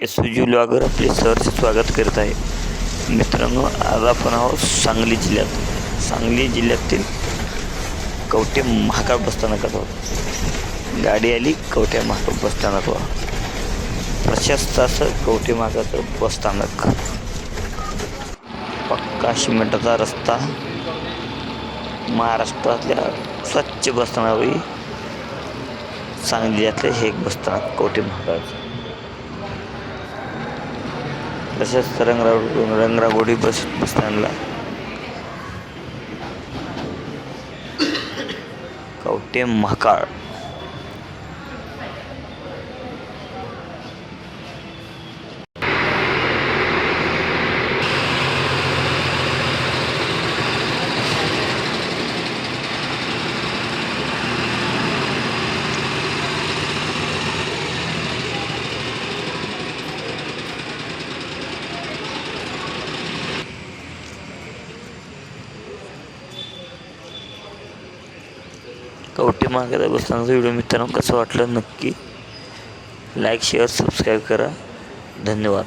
S G blogger आपले सहर्ष स्वागत करत आहे. मित्रांनो आज आपण आहोत सांगली जिल्ह्यात. सांगली जिल्ह्यातील कवटे महाकाळ बसस्थानकात आहोत. गाडी आली कवटे महाकाळ बसस्थानक प्रशस्त असं कवठे महाकाळचं बसस्थानक पक्का शिमेंटाचा रस्ता. महाराष्ट्रातल्या स्वच्छ बसस्थानावरील सांगली जिल्ह्यातले हे एक बसस्थानक कवठे महाकाळचं. तसेच रंगरा रंगरागोडी बस बसस्टँडला कवटे महाकाळ. कवटी मागायला बसतानाचा व्हिडिओ मित्रांनो कसं वाटलं नक्की? लाईक शेअर सबस्क्राईब करा. धन्यवाद.